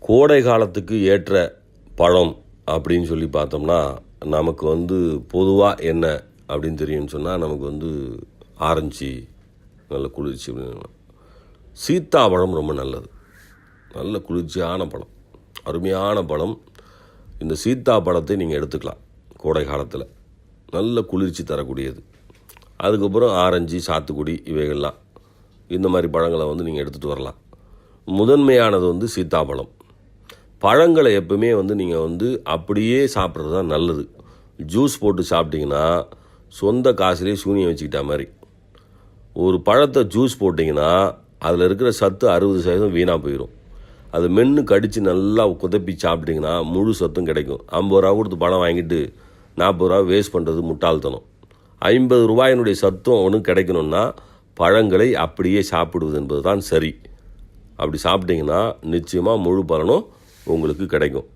கோடை காலத்துக்கு ஏற்ற பழம் அப்படின்னு சொல்லி பார்த்தோம்னா நமக்கு வந்து பொதுவாக என்ன அப்படின்னு தெரியும்னு சொன்னால் நமக்கு வந்து ஆரஞ்சு நல்ல குளிர்ச்சி அப்படின்னு சீத்தாப்பழம் ரொம்ப நல்லது. நல்ல குளிர்ச்சியான பழம். அருமையான பழம். இந்த சீத்தாப்பழத்தை நீங்கள் எடுத்துக்கலாம் கோடை காலத்தில். நல்ல குளிர்ச்சி தரக்கூடியது. அதுக்கப்புறம் ஆரஞ்சு சாத்துக்குடி இவைகள்லாம். இந்த மாதிரி பழங்களை வந்து நீங்கள் எடுத்துகிட்டு வரலாம். முதன்மையானது வந்து சீத்தாப்பழம். பழங்களை எப்பவுமே வந்து நீங்கள் வந்து அப்படியே சாப்பிட்றது தான் நல்லது. ஜூஸ் போட்டு சாப்பிட்டிங்கன்னா சொந்த காசுலேயே சூனியம் வச்சுக்கிட்ட மாதிரி. ஒரு பழத்தை ஜூஸ் போட்டிங்கன்னா அதில் இருக்கிற சத்து அறுபது சதவீதம் வீணாக போயிடும் அது மென்று கடித்து நல்லா குதப்பி சாப்பிட்டிங்கன்னா முழு சத்தும் கிடைக்கும். ஐம்பது ரூபா கொடுத்து பழம் வாங்கிட்டு நாற்பது ரூபா வேஸ்ட் பண்ணுறது முட்டாள்தனம். ஐம்பது ரூபாயினுடைய சத்தும் ஒன்று கிடைக்கணும்னா பழங்களை அப்படியே சாப்பிடுவது என்பது தான் சரி. அப்படி சாப்பிட்டிங்கன்னா நிச்சயமாக முழு பலனும் உங்களுக்கு கிடைக்கும்.